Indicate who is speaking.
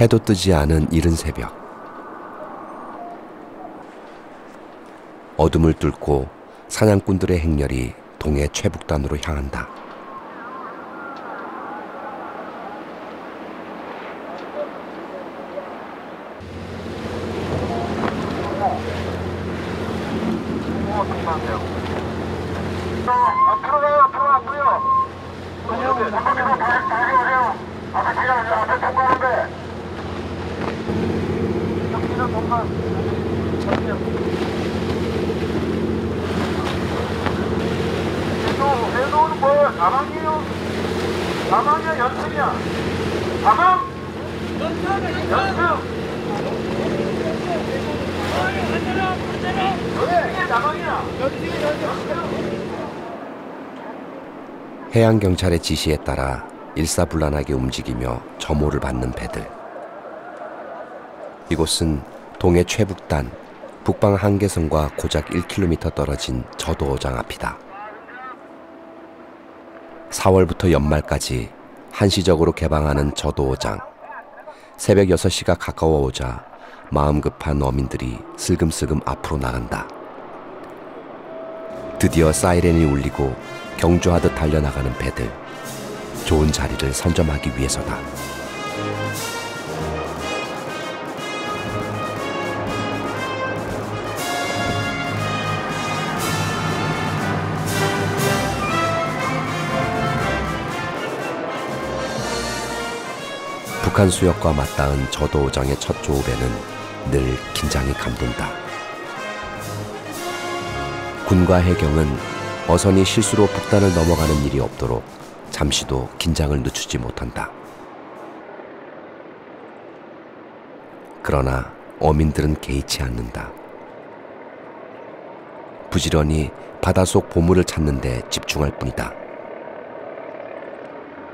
Speaker 1: 해도 뜨지 않은 이른 새벽. 어둠을 뚫고 사냥꾼들의 행렬이 동해 최북단으로 향한다.
Speaker 2: 앞으로 가요, 앞으로 가고요. 앞에 제가 앞에 통과하는데. 여기는 뭔가. 해도, 해도는 뭐야? 가방이에요? 가방이야, 연습이야? 가방? 연습! 연습! 연습이 가방이야? 연습이 연습!
Speaker 1: 해양 경찰의 지시에 따라 일사불란하게 움직이며 점호를 받는 배들. 이곳은 동해 최북단 북방 한계선과 고작 1km 떨어진 저도어장 앞이다. 4월부터 연말까지 한시적으로 개방하는 저도어장. 새벽 6시가 가까워오자 마음 급한 어민들이 슬금슬금 앞으로 나간다. 드디어 사이렌이 울리고 경주하듯 달려나가는 배들. 좋은 자리를 선점하기 위해서다. 북한 수역과 맞닿은 저도오장의 첫 조업에는 늘 긴장이 감돈다. 군과 해경은 어선이 실수로 북단을 넘어가는 일이 없도록 잠시도 긴장을 늦추지 못한다. 그러나 어민들은 개의치 않는다. 부지런히 바닷속 보물을 찾는 데 집중할 뿐이다.